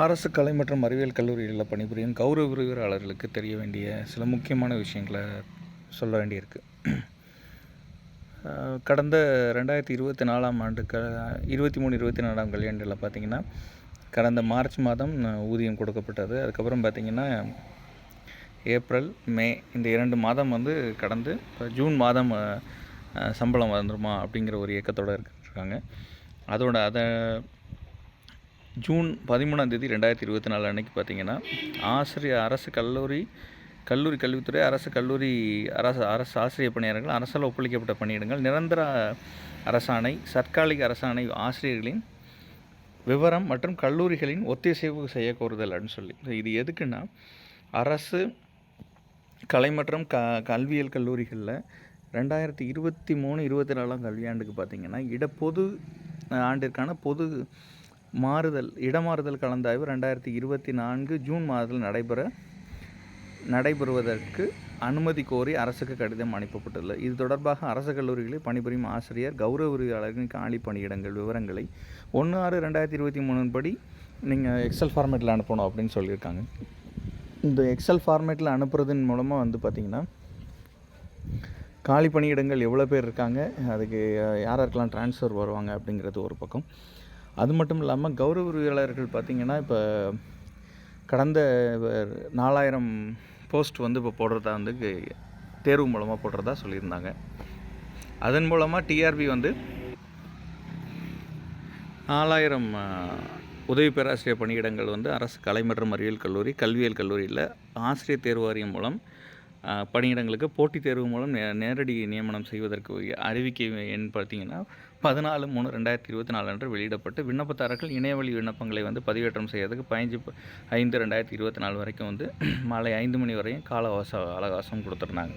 அரசு கலை மற்றும் அறிவியல் கல்லூரிகளில் பணிபுரியும் கௌரவ விரிவாளர்களுக்கு தெரிய வேண்டிய சில முக்கியமான விஷயங்களை சொல்ல வேண்டியிருக்கு. கடந்த ரெண்டாயிரத்தி இருபத்தி நாலாம் ஆண்டு க இருபத்தி மூணு இருபத்தி நாலாம் கல்யாண்டில் பார்த்திங்கன்னா கடந்த மார்ச் மாதம் ஊதியம் கொடுக்கப்பட்டது. அதுக்கப்புறம் பார்த்திங்கன்னா ஏப்ரல் மே இந்த இரண்டு மாதம் வந்து கடந்து இப்போ ஜூன் மாதம் சம்பளம் வந்துருமா அப்படிங்கிற ஒரு இயக்கத்தோடு இருக்காங்க. அதோட அதை ஜூன் பதிமூணாம் தேதி ரெண்டாயிரத்தி இருபத்தி நாலு அன்னைக்கு பார்த்தீங்கன்னா ஆசிரியர் அரசு கல்லூரி கல்லூரி கல்வித்துறை அரசு கல்லூரி அரசு அரசு ஆசிரியர் பணியாளர்கள் அரசால் ஒப்பளிக்கப்பட்ட பணியிடங்கள் நிரந்தர அரசாணை தற்காலிக அரசாணை ஆசிரியர்களின் விவரம் மற்றும் கல்லூரிகளின் ஒத்திசைவு செய்ய கோருதல் அப்படின்னு சொல்லி. இது எதுக்குன்னா அரசு கலை மற்றும் க கல்வியியல் கல்லூரிகளில் ரெண்டாயிரத்தி இருபத்தி மூணு இருபத்தி நாலாம் கல்வியாண்டுக்கு பார்த்திங்கன்னா இடப்பொது பொது ஆண்டிற்கான பொது மாறுதல் இடமாறுதல் கலந்தாய்வு ரெண்டாயிரத்தி இருபத்தி நான்கு ஜூன் மாதத்தில் நடைபெற நடைபெறுவதற்கு அனுமதி கோரி அரசுக்கு கடிதம் அனுப்பப்பட்டுள்ளது. இது தொடர்பாக அரசு கல்லூரிகளில் பணிபுரியும் ஆசிரியர் கௌரவ உரிமையாளர்களின் காலி பணியிடங்கள் விவரங்களை ஒன்று ஆறு ரெண்டாயிரத்தி இருபத்தி மூணு படி நீங்கள் எக்ஸல் ஃபார்மேட்டில் அனுப்பணும் அப்படின்னு சொல்லியிருக்காங்க. இந்த எக்ஸல் ஃபார்மேட்டில் அனுப்புறதன் மூலமாக வந்து பார்த்திங்கன்னா காலி பணியிடங்கள் எவ்வளோ பேர் இருக்காங்க அதுக்கு யாராருக்கெல்லாம் யார் யாருக்கெல்லாம் ட்ரான்ஸ்ஃபர் வருவாங்க அப்படிங்கிறது ஒரு பக்கம். அது மட்டும் இல்லாமல் கௌரவ உரிமையாளர்கள் பார்த்திங்கன்னா இப்போ கடந்த நாலாயிரம் போஸ்ட் வந்து இப்போ போடுறதா வந்து தேர்வு மூலமாக போடுறதா சொல்லியிருந்தாங்க. அதன் மூலமாக டிஆர்பி வந்து நாலாயிரம் உதவி பேராசிரியர் பணியிடங்கள் வந்து அரசு கலை மற்றும் அறிவியல் கல்லூரி கல்வியியல் கல்லூரியில் ஆசிரியர் தேர்வு வாரியம் மூலம் பணியிடங்களுக்கு போட்டித் தேர்வு மூலம் நே நேரடி நியமனம் செய்வதற்கு அறிவிக்கை எண் பார்த்தீங்கன்னா பதினாலு மூணு ரெண்டாயிரத்தி இருபத்தி நாலு அன்று வெளியிடப்பட்டு விண்ணப்பதாரர்கள் இணையவழி விண்ணப்பங்களை வந்து பதிவேற்றம் செய்யறதுக்கு பதினஞ்சு ஐந்து ரெண்டாயிரத்தி இருபத்தி நாலு வரைக்கும் வந்து மாலை ஐந்து மணி வரையும் கால அவச அவகாசம் கொடுத்துருந்தாங்க.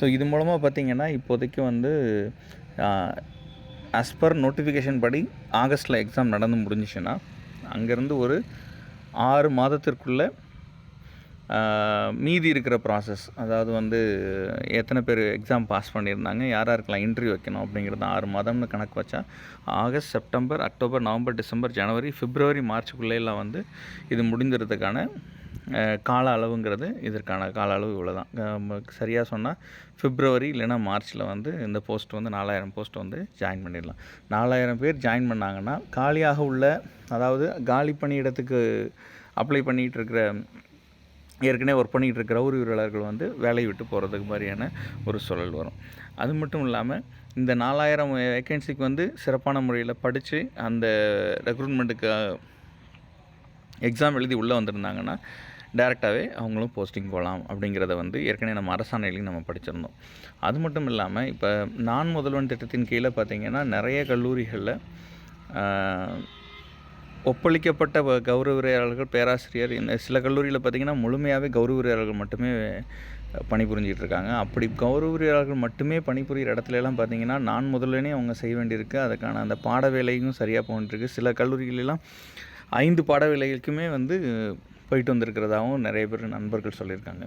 ஸோ இது மூலமாக பார்த்தீங்கன்னா இப்போதைக்கு வந்து ஆஸ் பர் நோட்டிஃபிகேஷன் படி ஆகஸ்ட்டில் எக்ஸாம் நடந்து முடிஞ்சிச்சுன்னா அங்கேருந்து ஒரு ஆறு மாதத்திற்குள்ளே மீதி இருக்கிற ப்ராசஸ் அதாவது வந்து எத்தனை பேர் எக்ஸாம் பாஸ் பண்ணியிருந்தாங்க யார் யாருக்கெல்லாம் இன்டர்வியூ வைக்கணும் அப்படிங்கிறது ஆறு மாதம்னு கணக்கு வச்சா August September October November December ஜனவரி பிப்ரவரி மார்ச்சுக்குள்ளேலாம் வந்து இது முடிந்துறதுக்கான கால அளவுங்கிறது இதற்கான கால அளவு இவ்வளோ தான் சரியாக சொன்னால் பிப்ரவரி இல்லைன்னா மார்ச்சில் வந்து இந்த போஸ்ட் வந்து நாலாயிரம் போஸ்ட் வந்து ஜாயின் பண்ணிடலாம். நாலாயிரம் பேர் ஜாயின் பண்ணாங்கன்னா காலியாக உள்ள அதாவது காலி பணியிடத்துக்கு அப்ளை பண்ணிகிட்டு இருக்கிற ஏற்கனவே ஒர்க் பண்ணிகிட்டு இருக்கிற ஒரு உரிமையாளர்கள் வந்து வேலையை விட்டு போகிறதுக்கு மாதிரியான ஒரு சூழல் வரும். அது மட்டும் இல்லாமல் இந்த நாலாயிரம் வேக்கன்சிக்கு வந்து சிறப்பான முறையில் படித்து அந்த ரெக்ரூட்மெண்ட்டுக்கு எக்ஸாம் எழுதி உள்ளே வந்திருந்தாங்கன்னா டேரெக்டாகவே அவங்களும் போஸ்டிங் போகலாம் அப்படிங்கிறத வந்து ஏற்கனவே நம்ம அரசாணையிலையும் நம்ம படிச்சிருந்தோம். அது மட்டும் இல்லாமல் இப்போ நான் முதல்வன் திட்டத்தின் கீழே பார்த்தீங்கன்னா நிறைய கல்லூரிகளில் ஒப்பளிக்கப்பட்ட வ- பேராசிரியர் இந்த சில கல்லூரியில் பார்த்திங்கன்னா முழுமையாகவே கௌரவ மட்டுமே பணிபுரிஞ்சிகிட்டு இருக்காங்க அப்படி கௌரவுரியாளர்கள் மட்டுமே பணிபுரிகிற இடத்துலலாம் பார்த்திங்கன்னா நான் முதல்லனே அவங்க செய்ய வேண்டியிருக்கு. அதுக்கான அந்த பாட வேலையும் சரியாக போயிட்டுருக்கு சில கல்லூரிகளெல்லாம் ஐந்து பாட வேலைகளுக்குமே வந்து போயிட்டு வந்திருக்கிறதாகவும் நிறைய பேர் நண்பர்கள் சொல்லியிருக்காங்க.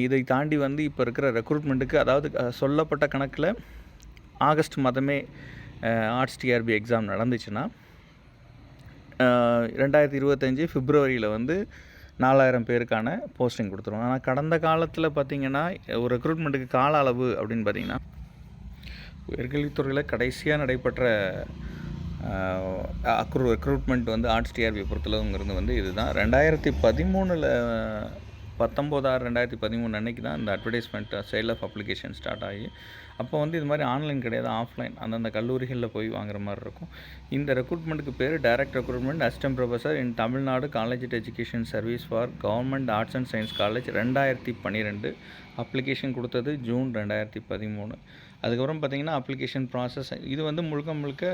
இதை தாண்டி வந்து இப்போ இருக்கிற ரெக்ரூட்மெண்ட்டுக்கு அதாவது சொல்லப்பட்ட கணக்கில் ஆகஸ்ட் மாதமே ஆர்ட்ஸ் டிஆர்பி எக்ஸாம் நடந்துச்சுன்னா ரெண்டாயிரத்தி இருபத்தஞ்சி பிப்ரவரியில் வந்து நாலாயிரம் பேருக்கான போஸ்டிங் கொடுத்துருவோம். ஆனால் கடந்த காலத்தில் பார்த்திங்கன்னா ஒரு ரெக்ரூட்மெண்ட்டுக்கு கால அளவு அப்படின்னு பார்த்தீங்கன்னா உயர்கல்வித்துறையில் கடைசியாக நடைபெற்ற அக்ரூ ரெக்ரூட்மெண்ட் வந்து ஆர்ட்ஸ் டிஆர்பி பொறுத்தளவுங்கிறது வந்து இதுதான். ரெண்டாயிரத்தி பதிமூணில் பத்தொம்போது ஆறு ரெண்டாயிரத்தி பதிமூணு அன்னைக்கு தான் இந்த advertisement sale of application start ஆகி அப்போ வந்து இது மாதிரி ஆன்லைன் கிடையாது ஆஃப்லைன் அந்தந்த கல்லூரிகளில் போய் வாங்குற மாதிரி இருக்கும். இந்த ரெக்ரூட்மெண்ட்டுக்கு பேர் direct recruitment assistant professor in Tamil Nadu college education service for government arts and science college ரெண்டாயிரத்தி பன்னிரெண்டு. அப்ளிகேஷன் கொடுத்தது ஜூன் ரெண்டாயிரத்தி பதிமூணு. அதுக்கப்புறம் பார்த்தீங்கன்னா அப்ளிகேஷன் ப்ராசஸ் இது வந்து முழுக்க முழுக்க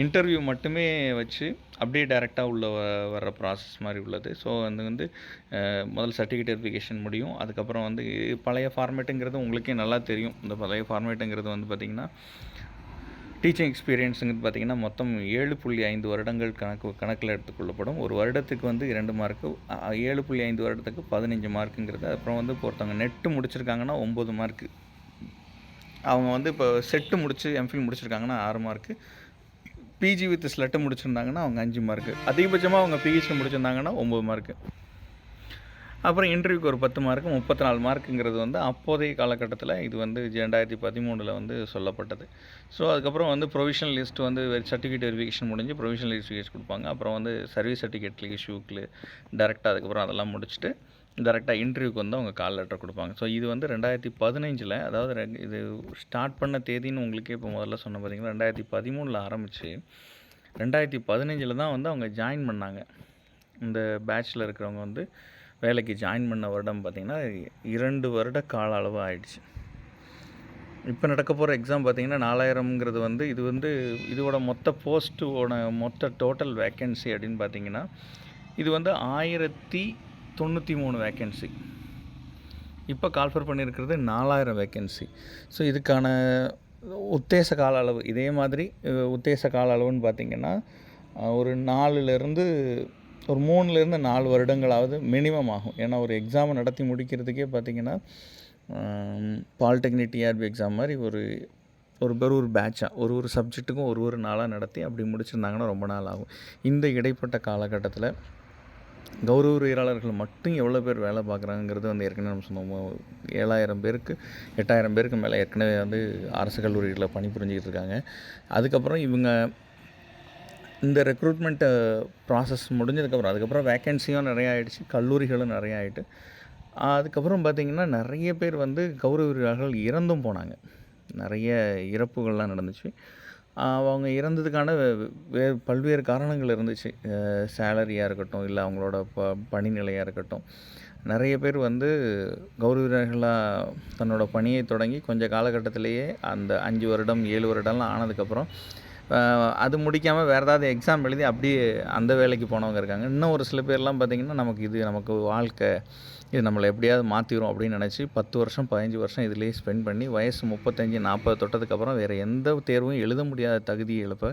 இன்டர்வியூ மட்டுமே வச்சு அப்படியே டேரெக்டாக உள்ள வர்ற ப்ராசஸ் மாதிரி உள்ளது. ஸோ அது வந்து முதல் சர்டிஃபிகேட் வெரிஃபிகேஷன் முடியும். அதுக்கப்புறம் வந்து பழைய ஃபார்மேட்டுங்கிறது உங்களுக்கே நல்லா தெரியும். இந்த பழைய ஃபார்மேட்டுங்கிறது வந்து பார்த்திங்கன்னா டீச்சிங் எக்ஸ்பீரியன்ஸுங்கிறது பார்த்திங்கன்னா மொத்தம் ஏழு புள்ளி ஐந்து வருடங்கள் கணக்கு கணக்கில் எடுத்துக்கொள்ளப்படும் ஒரு வருடத்துக்கு வந்து இரண்டு மார்க்கு ஏழு புள்ளி ஐந்து வருடத்துக்கு பதினஞ்சு மார்க்குங்கிறது அப்புறம் வந்து ஒருத்தவங்க நெட்டு முடிச்சிருக்காங்கன்னா ஒம்பது மார்க்கு அவங்க வந்து இப்போ செட்டு முடிச்சு எம்ஃபில் முடிச்சிருக்காங்கன்னா ஆறு மார்க்கு பிஜி வித் ஸ்லெட்டை முடிச்சிருந்தாங்கன்னா அவங்க அஞ்சு மார்க்கு அதிகபட்சமாக அவங்க பிஹெச்டி முடிச்சிருந்தாங்கன்னா ஒம்பது மார்க்கு அப்புறம் இன்டர்வியூக்கு ஒரு பத்து மார்க்கு முப்பத்தி நாலு மார்க்குங்கிறது வந்து அப்போதைய காலகட்டத்தில் இது வந்து ரெண்டாயிரத்தி பதிமூணில் வந்து சொல்லப்பட்டது. ஸோ அதுக்கப்புறம் வந்து ப்ரொவிஷனல் லிஸ்ட் வந்து சர்டிஃபிகேட் வெரிஃபிகேஷன் முடிஞ்சு ப்ரொவிஷனல் லிஸ்ட் கொடுப்பாங்க. அப்புறம் வந்து சர்வீஸ் சர்டிஃபிகேட் இஷ்யூக்கு டேரெக்டாக அதுக்கப்புறம் அதெல்லாம் முடிச்சுட்டு டேரெக்டாக இன்டர்வியூக்கு வந்து அவங்க கால் லெட்டர் கொடுப்பாங்க. ஸோ இது வந்து ரெண்டாயிரத்தி பதினஞ்சில் அதாவது ரெ- இது ஸ்டார்ட் பண்ண தேதின்னு உங்களுக்கே இப்போ முதல்ல சொன்ன பார்த்தீங்கன்னா ரெண்டாயிரத்தி பதிமூணில் ஆரம்பித்து ரெண்டாயிரத்தி பதினஞ்சில் தான் வந்து அவங்க ஜாயின் பண்ணாங்க. இந்த பேட்சில் இருக்கிறவங்க வந்து வேலைக்கு ஜாயின் பண்ண வருடம் பார்த்திங்கன்னா இரண்டு வருட கால அளவு ஆயிடுச்சு. இப்போ நடக்க போகிற எக்ஸாம் பார்த்திங்கன்னா நாலாயிரம்ங்கிறது வந்து இது வந்து இதோட மொத்த போஸ்ட்டோட மொத்த டோட்டல் வேக்கன்சி அப்படின்னு பார்த்தீங்கன்னா இது வந்து ஆயிரத்தி தொண்ணூற்றி மூணு வேக்கன்சி இப்போ கால்ஃபர் பண்ணியிருக்கிறது நாலாயிரம் வேக்கன்சி ஸோ இதுக்கான உத்தேச கால அளவு இதே மாதிரி உத்தேச கால அளவுன்னு பார்த்தீங்கன்னா ஒரு நாலுலேருந்து ஒரு மூணுலேருந்து நாலு வருடங்களாவது மினிமம் ஆகும். ஏன்னா ஒரு எக்ஸாமை நடத்தி முடிக்கிறதுக்கே பார்த்தீங்கன்னா பாலிடெக்னிக் டிஆர்பி எக்ஸாம் மாதிரி ஒரு ஒரு பேர் ஒரு பேட்சாக ஒரு ஒரு சப்ஜெக்ட்டுக்கும் ஒரு ஒரு நாளாக நடத்தி அப்படி முடிச்சிருந்தாங்கன்னா ரொம்ப நாள் ஆகும். இந்த இடைப்பட்ட காலகட்டத்தில் கௌரவ உயிராளர்கள் மட்டும் எவ்வளோ பேர் வேலை பார்க்குறாங்கிறது வந்து ஏற்கனவே நம்ம சொன்னோம். ஏழாயிரம் பேருக்கு எட்டாயிரம் பேருக்கு மேலே ஏற்கனவே வந்து அரசு கல்லூரிகளில் பணிபுரிஞ்சிக்கிட்டு இருக்காங்க. அதுக்கப்புறம் இவங்க இந்த ரெக்ரூட்மெண்ட்டு ப்ராசஸ் முடிஞ்சதுக்கப்புறம் அதுக்கப்புறம் வேக்கன்சியும் நிறையா ஆகிடுச்சு கல்லூரிகளும் நிறையா ஆயிட்டு. அதுக்கப்புறம் பார்த்திங்கன்னா நிறைய பேர் வந்து கௌரவ வீரர்கள் இறந்தும் போனாங்க. நிறைய இறப்புகள்லாம் நடந்துச்சு. அவங்க இறந்ததுக்கான வே- வே பல்வேறு காரணங்கள் இருந்துச்சு. சேலரியாக இருக்கட்டும் இல்லை அவங்களோட ப பணிநிலையாக இருக்கட்டும். நிறைய பேர் வந்து கௌரவ வீரர்களாக தன்னோட பணியை தொடங்கி கொஞ்சம் காலகட்டத்திலேயே அந்த அஞ்சு வருடம் ஏழு வருடம்லாம் ஆனதுக்கப்புறம் அது முடிக்காமல் வேறு ஏதாவது எக்ஸாம் எழுதி அப்படியே அந்த வேலைக்கு போனவங்க இருக்காங்க. இன்னும் ஒரு சில பேர்லாம் பார்த்திங்கன்னா நமக்கு இது நமக்கு வாழ்க்கை இது நம்மளை எப்படியாவது மாற்றிடும் அப்படின்னு நினச்சி பத்து வருஷம் பதினஞ்சு வருஷம் இதுலேயே ஸ்பெண்ட் பண்ணி வயசு முப்பத்தஞ்சு நாற்பது தொட்டதுக்கப்புறம் வேறு எந்த தேர்வும் எழுத முடியாத தகுதி இழப்பை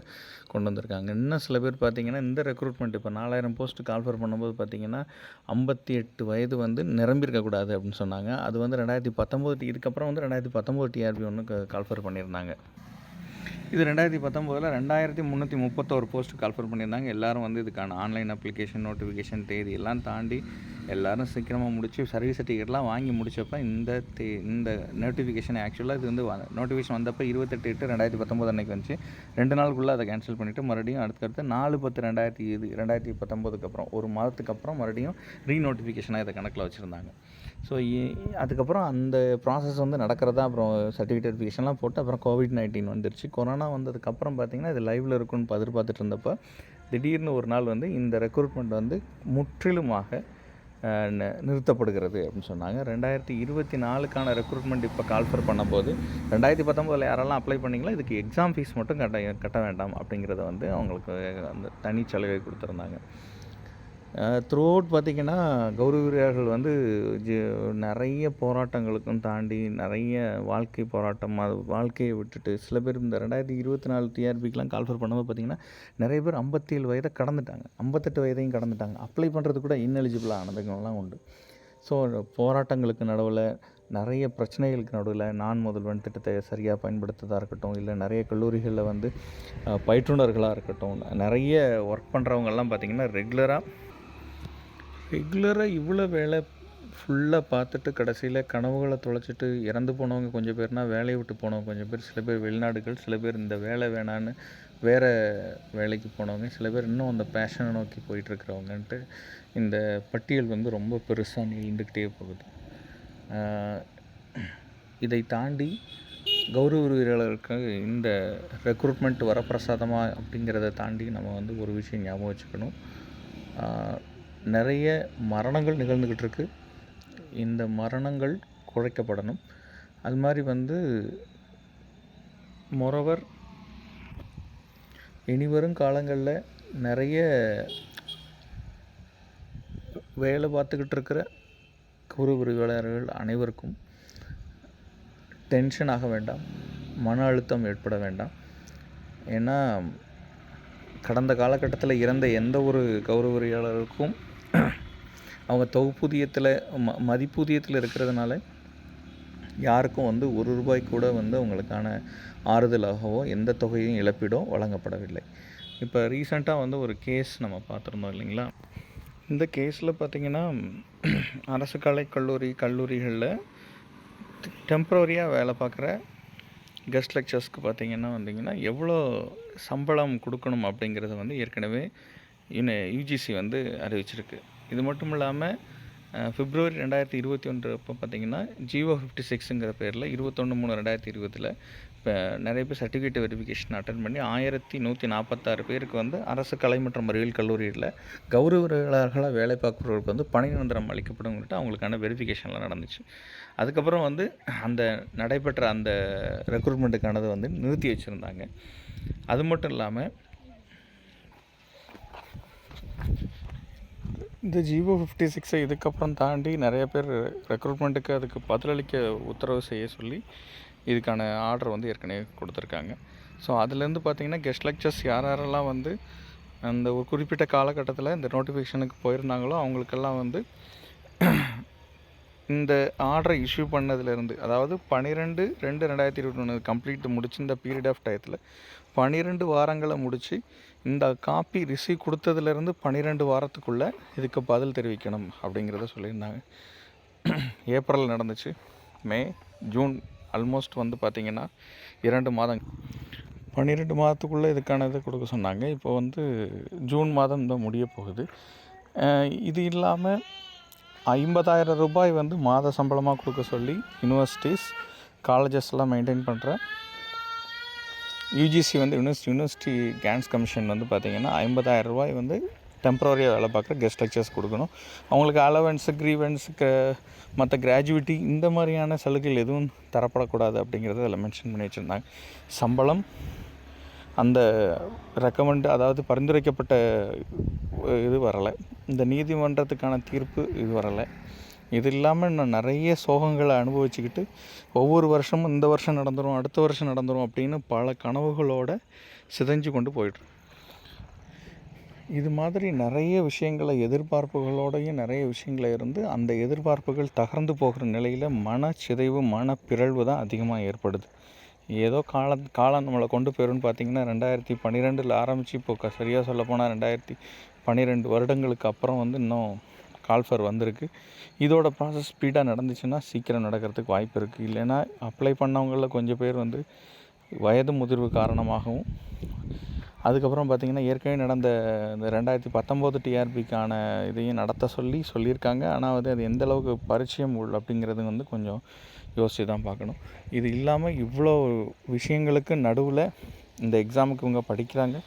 கொண்டு வந்திருக்காங்க. இன்னும் சில பேர் பார்த்திங்கன்னா இந்த ரெக்ரூட்மெண்ட் இப்போ நாலாயிரம் போஸ்ட்டு கால்ஃபர் பண்ணும்போது பார்த்திங்கன்னா ஐம்பத்தி எட்டு வயது வந்து நிரம்பியிருக்கக்கூடாது அப்படின்னு சொன்னாங்க. அது வந்து ரெண்டாயிரத்தி பத்தொம்போது இதுக்கப்புறம் வந்து ரெண்டாயிரத்தி பத்தொம்போது டிஆர்பி ஒன்று கால்ஃபர் பண்ணியிருந்தாங்க. இது ரெண்டாயிரத்தி பத்தொம்போதில் ரெண்டாயிரத்தி முந்நூற்றி முப்பத்தோரு போஸ்ட் கால்ஃபர் பண்ணியிருந்தாங்க. எல்லாரும் வந்து இதுக்கான ஆன்லைன் அப்ளிகேஷன் நோட்டிஃபிகேஷன் தேதி எல்லாம் தாண்டி எல்லாரும் சீக்கிரமாக முடிச்சு சர்வீஸ் சர்டிஃபிகேட்லாம் வாங்கி முடிச்சப்ப இந்த தே இந்த நோட்டிஃபிகேஷன் ஆக்சுவலாக இது வந்து நோட்டிஃபிகேஷன் வந்தப்போ இருபத்தெட்டு எட்டு ரெண்டாயிரத்தி பத்தொம்போது அன்னைக்கு வந்துச்சு. ரெண்டு நாளுக்குள்ளே அதை கேன்சல் பண்ணிவிட்டு மறுபடியும் அடுத்தடுத்து நாலு பத்து ரெண்டாயிரத்தி இது ரெண்டாயிரத்தி பத்தொம்போதுக்கு அப்புறம் ஒரு மாதத்துக்கு அப்புறம் மறுபடியும் ரீநோட்டிஃபிகேஷனாக இதை கணக்கில் வச்சுருந்தாங்க. ஸோ அதுக்கப்புறம் அந்த ப்ராசஸ் வந்து நடக்கிறதா அப்புறம் சர்டிஃபிகேட் வெரிஃபிகேஷன்லாம் போட்டு அப்புறம் கோவிட் நைன்டீன் வந்துருச்சு. கொரோனா வந்ததுக்கப்புறம் பார்த்தீங்கன்னா இது லைவில் இருக்குன்னு எதிர்பார்த்துட்டு இருந்தப்போ திடீர்னு ஒரு நாள் வந்து இந்த ரெக்ரூட்மெண்ட் வந்து முற்றிலுமாக நிறுத்தப்படுகிறது அப்படின்னு சொன்னாங்க. ரெண்டாயிரத்தி இருபத்தி நாலுக்கான ரெக்ரூட்மெண்ட் இப்போ கால்ஃபர் பண்ணும்போது ரெண்டாயிரத்தி பத்தொம்போதில் யாரெல்லாம் அப்ளை பண்ணீங்களோ இதுக்கு எக்ஸாம் ஃபீஸ் மட்டும் கட்ட கட்ட வேண்டாம் அப்படிங்கிறத வந்து அவங்களுக்கு அந்த தனி சலுகை கொடுத்துருந்தாங்க. த்ரூ அவுட் பார்த்திங்கன்னா கௌரவ வீரர்கள் வந்து ஜி- நிறைய போராட்டங்களுக்கும் தாண்டி நிறைய வாழ்க்கை போராட்டம் அது வாழ்க்கையை விட்டுட்டு சில பேர் இந்த ரெண்டாயிரத்தி இருபத்தி நாலு டிஆர்பிக்கெலாம் கால்ஃபர் பண்ணும்போது பார்த்திங்கன்னா நிறைய பேர் ஐம்பத்தேழு வயதை கடந்துட்டாங்க. ஐம்பத்தெட்டு வயதையும் கடந்துட்டாங்க. அப்ளை பண்ணுறது கூட இன்எலிஜிபிள் ஆனதுங்கெல்லாம் உண்டு. ஸோ போராட்டங்களுக்கு நடுவில் நிறைய பிரச்சனைகளுக்கு நடுவில் நான் முதல்வன் திட்டத்தை சரியாக பயன்படுத்துறதாக இருக்கட்டும் இல்லை நிறைய கல்லூரிகளில் வந்து பயிற்றுனர்களாக இருக்கட்டும் நிறைய ஒர்க் பண்ணுறவங்கெல்லாம் பார்த்திங்கன்னா ரெகுலராக ரெகுலராக இவ்வளோ வேலை ஃபுல்லாக பார்த்துட்டு கடைசியில் கனவுகளை தொலைச்சிட்டு இறந்து போனவங்க கொஞ்சம் பேர்னா வேலையை விட்டு போனவங்க கொஞ்சம் பேர். சில பேர் வெளிநாடுகள் சில பேர் இந்த வேலை வேணான்னு வேறு வேலைக்கு போனவங்க சில பேர் இன்னும் அந்த பேஷனை நோக்கி போயிட்டுருக்கிறவங்கன்ட்டு இந்த பட்டியல் வந்து ரொம்ப பெருசாக நீண்டுக்கிட்டே போகுது. இதை தாண்டி கௌரவ வீரர்களுக்கு இந்த ரெக்ரூட்மெண்ட் வரப்பிரசாதமாக அப்படிங்கிறத தாண்டி நம்ம வந்து ஒரு விஷயம் ஞாபகம் வச்சுக்கணும். நிறைய மரணங்கள் நிகழ்ந்துக்கிட்டு இருக்கு இந்த மரணங்கள் குறைக்கப்படணும். அது மாதிரி வந்து மொரவர் இனிவரும் காலங்களில் நிறைய வேலை பார்த்துக்கிட்டு இருக்கிற கௌரவ விரிவாளர்கள் அனைவருக்கும் டென்ஷன் ஆக வேண்டாம். மன அழுத்தம் ஏற்பட வேண்டாம். ஏன்னா கடந்த காலகட்டத்தில் இறந்த எந்த ஒரு கௌரவரியாளருக்கும் அவங்க தொகுப்பூதியத்தில் ம மதிப்பூதியத்தில் இருக்கிறதுனால யாருக்கும் வந்து ஒரு ரூபாய் கூட வந்து அவங்களுக்கான ஆறுதலாகவோ எந்த தொகையும் இழப்பீடோ வழங்கப்படவில்லை. இப்போ ரீசண்டாக வந்து ஒரு கேஸ் நம்ம பார்த்துருந்தோம் இல்லைங்களா? இந்த கேஸில் பார்த்திங்கன்னா அரசு கலை கல்லூரி கல்லூரிகளில் டெம்ப்ரவரியாக வேலை பார்க்குற கெஸ்ட் லெக்சர்ஸ்க்கு பார்த்திங்கன்னா வந்திங்கன்னா எவ்வளோ சம்பளம் கொடுக்கணும் அப்படிங்கிறத வந்து ஏற்கனவே யூனி யூஜிசி வந்து அறிவிச்சிருக்கு. இது மட்டும் இல்லாமல் பிப்ரவரி ரெண்டாயிரத்தி இருபத்தி ஒன்று அப்போ பார்த்திங்கன்னா ஜியோ ஃபிஃப்டி சிக்ஸுங்கிற பேரில் இருபத்தொன்று மூணு ரெண்டாயிரத்தி இருபதில் இப்போ நிறைய பேர் சர்டிஃபிகேட் வெரிஃபிகேஷன் அட்டன் பண்ணி ஆயிரத்தி நூற்றி நாற்பத்தாறு பேருக்கு வந்து அரசு கலை மற்றும் அறிவியல் கல்லூரியில் கௌரவர்களாக வேலை பார்க்குறவர்களுக்கு வந்து பணி நிரந்தரம் அளிக்கப்படும்னுட்டு அவங்களுக்கான வெரிஃபிகேஷன்லாம் நடந்துச்சு. அதுக்கப்புறம் வந்து அந்த நடைபெற்ற அந்த ரெக்ரூட்மெண்ட்டுக்கானது வந்து நிறுத்தி வச்சுருந்தாங்க. அது மட்டும் இல்லாமல் இந்த ஜீவோ ஃபிஃப்டி சிக்ஸை இதுக்கப்புறம் தாண்டி நிறைய பேர் ரெக்ரூட்மெண்ட்டுக்கு அதுக்கு பதிலளிக்க உத்தரவு செய்ய சொல்லி இதுக்கான ஆர்டர் வந்து ஏற்கனவே கொடுத்துருக்காங்க. ஸோ அதுலேருந்து பார்த்திங்கன்னா கெஸ்ட் லெக்சர்ஸ் யார் யாரெல்லாம் வந்து அந்த ஒரு குறிப்பிட்ட காலகட்டத்தில் இந்த நோட்டிஃபிகேஷனுக்கு போயிருந்தாங்களோ அவங்களுக்கெல்லாம் வந்து இந்த ஆர்டரை இஷ்யூ பண்ணதுலேருந்து அதாவது பன்னிரெண்டு ரெண்டு ரெண்டாயிரத்தி இருபத்தி ஒன்று கம்ப்ளீட் முடிச்சு இந்த பீரியட் ஆஃப் டயத்தில் பன்னிரெண்டு வாரங்களை முடித்து இந்த காப்பி ரிசீவ் கொடுத்ததுலேருந்து பன்னிரெண்டு வாரத்துக்குள்ளே இதுக்கு பதில் தெரிவிக்கணும் அப்படிங்கிறத சொல்லியிருந்தாங்க. ஏப்ரல் நடந்துச்சு. மே ஜூன் ஆல்மோஸ்ட் வந்து பார்த்திங்கன்னா இரண்டு மாதம் பன்னிரெண்டு மாதத்துக்குள்ளே இதுக்கான இதை கொடுக்க சொன்னாங்க. இப்போ வந்து ஜூன் மாதம் தான் முடிய போகுது. இது இல்லாமல் ஐம்பதாயிரம் ரூபாய் வந்து மாத சம்பளமாக கொடுக்க சொல்லி யூனிவர்சிட்டிஸ் காலேஜஸ்லாம் மெயின்டைன் பண்ணுற யூஜிசி வந்து யூனிவர்சிட்டி யூனிவர்சிட்டி கேன்ஸ் கமிஷன் வந்து பார்த்திங்கன்னா ஐம்பதாயிரம் ரூபாய் வந்து டெம்பரரியாக வேலை பார்க்குற கெஸ்ட் லெக்சர்ஸ் கொடுக்கணும். அவங்களுக்கு அலவன்ஸு க்ரீவன்ஸுக்கு மற்ற கிராஜுவிட்டி இந்த மாதிரியான சலுகைகள் எதுவும் தரப்படக்கூடாது அப்படிங்கிறத அதில் மென்ஷன் பண்ணி வச்சுருந்தாங்க. சம்பளம் அந்த ரெக்கமெண்ட் அதாவது பரிந்துரைக்கப்பட்ட இது வரலை. இந்த நீதிமன்றத்துக்கான தீர்ப்பு இது வரலை. இது இல்லாமல் நான் நிறைய சோகங்களை அனுபவிச்சுக்கிட்டு ஒவ்வொரு வருஷமும் இந்த வருஷம் நடந்துடும் அடுத்த வருஷம் நடந்துடும் அப்படின்னு பல கனவுகளோடு சிதைஞ்சு கொண்டு போயிட்டுருக்கேன் இது மாதிரி நிறைய விஷயங்களை எதிர்பார்ப்புகளோடையும் நிறைய விஷயங்களை இருந்து அந்த எதிர்பார்ப்புகள் தகர்ந்து போகிற நிலையில் மன சிதைவு தான் அதிகமாக ஏற்படுது. ஏதோ காலம் காலம் நம்மளை கொண்டு போயிடும்னு பார்த்திங்கன்னா ரெண்டாயிரத்தி பன்னிரெண்டில் ஆரம்பித்து இப்போ சரியாக சொல்லப்போனால் ரெண்டாயிரத்தி பன்னிரெண்டு வருடங்களுக்கு அப்புறம் வந்து இன்னும் கால்ஃபர் வந்திருக்கு. இதோட ப்ராசஸ் ஸ்பீடாக நடந்துச்சுன்னா சீக்கிரம் நடக்கிறதுக்கு வாய்ப்பு இருக்குது இல்லைன்னா அப்ளை பண்ணவங்களில் கொஞ்சம் பேர் வந்து வயது முதிர்வு காரணமாகவும் அதுக்கப்புறம் பார்த்திங்கன்னா ஏற்கனவே நடந்த இந்த ரெண்டாயிரத்தி பத்தொம்போது டிஆர்பிக்கான இதையும் நடத்த சொல்லி சொல்லியிருக்காங்க. ஆனால் வந்து அது எந்த அளவுக்கு பரிச்சயம் உள் அப்படிங்கிறது வந்து கொஞ்சம் யோசித்து தான் பார்க்கணும். இது இல்லாமல் இவ்வளோ விஷயங்களுக்கு நடுவில் இந்த எக்ஸாமுக்கு இவங்க படிக்கிறாங்க.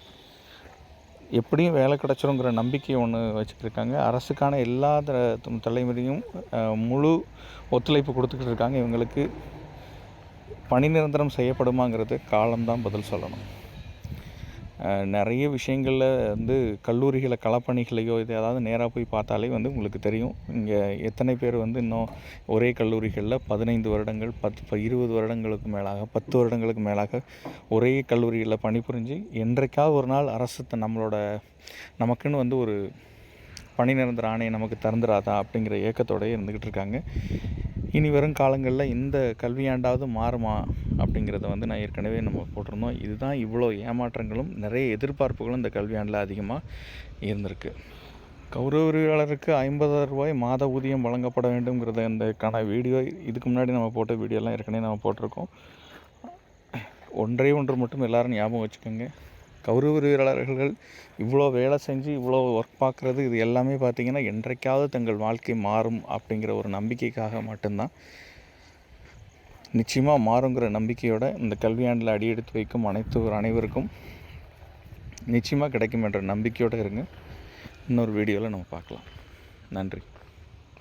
எப்படியும் வேலை கிடச்சிருங்கிற நம்பிக்கை ஒன்று வச்சுருக்காங்க அரசுக்கான எல்லா தலைமுறையும் முழு ஒத்துழைப்பு கொடுத்துக்கிட்டு இருக்காங்க. இவங்களுக்கு பணி நிரந்தரம் செய்யப்படுமாங்கிறது காலம்தான் பதில் சொல்லணும். நிறைய விஷயங்களில் வந்து கல்லூரிகளை களப்பணிகளையோ இது ஏதாவது நேராக போய் பார்த்தாலே வந்து உங்களுக்கு தெரியும். இங்கே எத்தனை பேர் வந்து இன்னும் ஒரே கல்லூரிகளில் பதினைந்து வருடங்கள் பத்து இருபது வருடங்களுக்கு மேலாக பத்து வருடங்களுக்கு மேலாக ஒரே கல்லூரியில் பணிபுரிஞ்சு என்றைக்காவது ஒரு நாள் அரசு நம்மளோட நமக்குன்னு வந்து ஒரு பணி நிரந்தர ஆணையை நமக்கு திறந்துடாதா அப்படிங்கிற ஏக்கத்தோடய இருந்துக்கிட்டு இருக்காங்க. இனி வரும் காலங்களில் இந்த கல்வியாண்டாவது மாறுமா அப்படிங்கிறத வந்து நான் ஏற்கனவே நம்ம போட்டிருந்தோம். இதுதான் இவ்வளோ ஏமாற்றங்களும் நிறைய எதிர்பார்ப்புகளும் இந்த கல்வியாண்டில் அதிகமாக இருந்திருக்கு. கௌரவியாளருக்கு ஐம்பதாயிரம் ரூபாய் மாத ஊதியம் வழங்கப்பட வேண்டும்ங்கிறத இந்தக்கான வீடியோ இதுக்கு முன்னாடி நம்ம போட்ட வீடியோலாம் ஏற்கனவே நம்ம போட்டிருக்கோம். ஒன்றே ஒன்று மட்டும் எல்லோரும் ஞாபகம் வச்சுக்கோங்க. கௌரவ வீரர்கள் இவ்வளோ வேலை செஞ்சு இவ்வளோ ஒர்க் பார்க்குறது இது எல்லாமே பார்த்திங்கன்னா என்றைக்காவது தங்கள் வாழ்க்கை மாறும் அப்படிங்கிற ஒரு நம்பிக்கைக்காக மட்டும்தான். நிச்சயமாக மாறுங்கிற நம்பிக்கையோட இந்த கல்வியாண்டில் அடியெடுத்து வைக்கும் அனைத்து அனைவருக்கும் நிச்சயமாக கிடைக்கும் என்ற நம்பிக்கையோடு இருங்க. இன்னொரு வீடியோவில் நம்ம பார்க்கலாம். நன்றி.